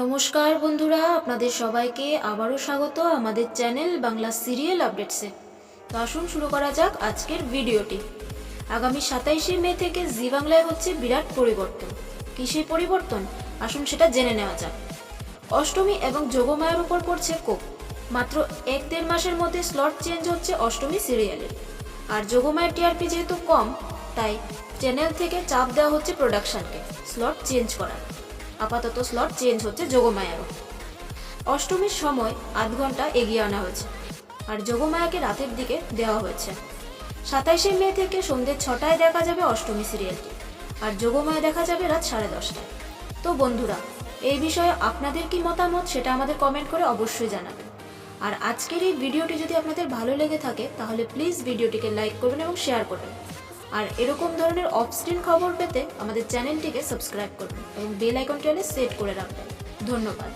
নমস্কার বন্ধুরা, আপনাদের সবাইকে আবারও স্বাগত আমাদের চ্যানেল বাংলা সিরিয়াল আপডেটসে। তো আসুন শুরু করা যাক আজকের ভিডিওটি। আগামী সাতাইশে মে থেকে জি বাংলায় হচ্ছে বিরাট পরিবর্তন। কিসের পরিবর্তন? আসুন সেটা জেনে নেওয়া যাক। অষ্টমী এবং যোগমায়ের উপর পড়ছে কোপ। মাত্র এক দেড় মাসের মধ্যে স্লট চেঞ্জ হচ্ছে অষ্টমী সিরিয়ালের আর যোগমায়ের টিআরপি যেহেতু কম, তাই চ্যানেল থেকে চাপ দেওয়া হচ্ছে প্রোডাকশনকে, স্লট চেঞ্জ করার। আপাতত স্লট চেঞ্জ হচ্ছে যোগমায়ারও। অষ্টমীর সময় আধ ঘণ্টা এগিয়ে আনা হয়েছে, আর যোগমায়াকে রাতের দিকে দেওয়া হয়েছে। সাতাইশে মে থেকে সন্ধ্যে ছটায় দেখা যাবে অষ্টমী সিরিয়ালটি, আর যোগমায়া দেখা যাবে রাত সাড়ে দশটায়। তো বন্ধুরা, এই বিষয়ে আপনাদের কি মতামত সেটা আমাদের কমেন্ট করে অবশ্যই জানাবেন। আর আজকের এই ভিডিওটি যদি আপনাদের ভালো লেগে থাকে, তাহলে প্লিজ ভিডিওটিকে লাইক করবেন এবং শেয়ার করবেন। আর এরকম ধরনের অফ খবর পেতে আমাদের চ্যানেলটিকে সাবস্ক্রাইব করবেন এবং বেল আইকনটি সেট করে রাখবেন ধন্যবাদ।